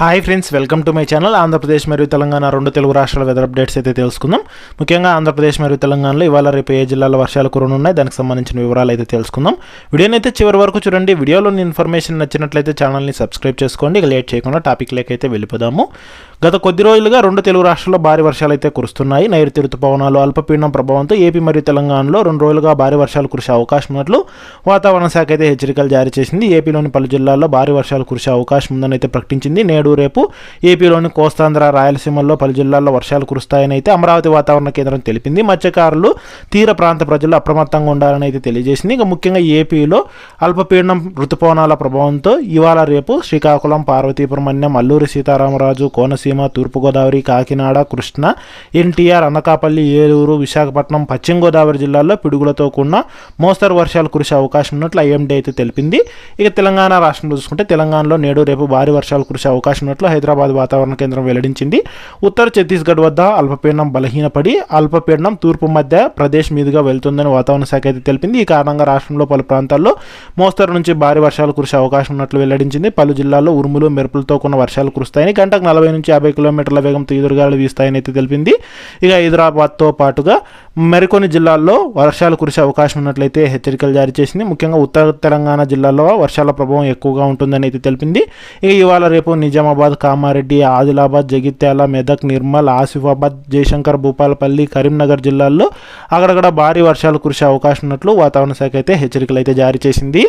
Hi friends welcome to my channel Andhra Pradesh మరియు తెలంగాణ రెండు తెలుగు రాష్ట్రాల వెదర్ అప్డేట్స్ అయితే తెలుసుకుందాం. ముఖ్యంగా ఆంధ్రప్రదేశ్ మరియు తెలంగాణలో ఇవాళ రేపు ఏ జిల్లాలో వర్షాలు కురనున్నాయి దానికి సంబంధించిన వివరాలు అయితే తెలుసుకుందాం. వీడియోని అయితే చివరి వరకు చూడండి. వీడియోలోని ఇన్ఫర్మేషన్ నచ్చినట్లయితే ఛానల్ని సబ్స్క్రైబ్ చేసుకోండి. ఇక లేట్ చేయకుండా టాపిక్ అయితే వెళ్ళిపోదాము. గత కొద్ది రోజులుగా రెండు తెలుగు రాష్ట్రాల్లో భారీ వర్షాలు అయితే కురుస్తున్నాయి. నైరుతి ఋతుపవనాలు అల్పపీడనం ప్రభావంతో ఏపీ మరియు తెలంగాణలో రెండు రోజులుగా భారీ వర్షాలు కురిసే అవకాశం ఉన్నట్లు వాతావరణ శాఖ అయితే హెచ్చరికలు జారీ చేసింది. ఏపీలోని పలు జిల్లాల్లో భారీ వర్షాలు కురిసే అవకాశం ఉందని అయితే ప్రకటించింది. నేడు రేపు ఏపీలోని కోస్తాంధ్ర రాయలసీమల్లో పలు జిల్లాల్లో వర్షాలు కురుస్తాయని అయితే అమరావతి వాతావరణ కేంద్రం తెలిపింది. మత్స్యకారులు తీర ప్రాంత ప్రజలు అప్రమత్తంగా ఉండాలని అయితే తెలియజేసింది. ఇక ముఖ్యంగా ఏపీలో అల్పపీడనం ఋతుపవనాల ప్రభావంతో ఇవాళ రేపు శ్రీకాకుళం పార్వతీపురం అల్లూరి సీతారామరాజు కోనసీమ తూర్పుగోదావరి కాకినాడ కృష్ణ ఎన్టీఆర్ అనకాపల్లి ఏలూరు విశాఖపట్నం పశ్చిమ గోదావరి జిల్లాల్లో పిడుగులతో కూడిన మోస్తరు వర్షాలు కురిసే అవకాశం ఉన్నట్లు ఐఎండీ అయితే తెలిపింది. ఇక తెలంగాణ రాష్ట్రంలో చూసుకుంటే తెలంగాణలో నేడు రేపు భారీ వర్షాలు కురిసే అవకాశం ఉన్నట్లు హైదరాబాద్ వాతావరణ కేంద్రం వెల్లడించింది. ఉత్తర ఛత్తీస్గఢ్ వద్ద అల్పపీడనం బలహీనపడి అల్పపీడనం తూర్పు మధ్య ప్రదేశ్ మీదుగా వెళ్తుందని వాతావరణ శాఖ అయితే తెలిపింది. ఈ కారణంగా రాష్ట్రంలో పలు ప్రాంతాల్లో మోస్తరు నుంచి భారీ వర్షాలు కురిసే అవకాశం ఉన్నట్లు వెల్లడించింది. పలు జిల్లాల్లో ఉరుములు మెరుపులతో కూడిన వర్షాలు కురుస్తాయని గంటకు నలభై నుంచి యాభై కిలోమీటర్ల వేగంతో ఎదురుగాలు వీస్తాయని అయితే తెలిపింది. ఇక హైదరాబాద్తో పాటుగా మరికొన్ని జిల్లాల్లో వర్షాలు కురిసే అవకాశం ఉన్నట్లయితే హెచ్చరికలు జారీ చేసింది. ముఖ్యంగా ఉత్తర తెలంగాణ జిల్లాలో వర్షాల ప్రభావం ఎక్కువగా ఉంటుందని అయితే తెలిపింది. ఇక ఇవాళ రేపు నిజామాబాద్ కామారెడ్డి ఆదిలాబాద్ జగిత్యాల మెదక్ నిర్మల్ ఆసిఫాబాద్ జయశంకర్ భూపాలపల్లి కరీంనగర్ జిల్లాల్లో అక్కడక్కడ భారీ వర్షాలు కురిసే అవకాశం ఉన్నట్లు వాతావరణ శాఖ అయితే హెచ్చరికలు అయితే జారీ చేసింది.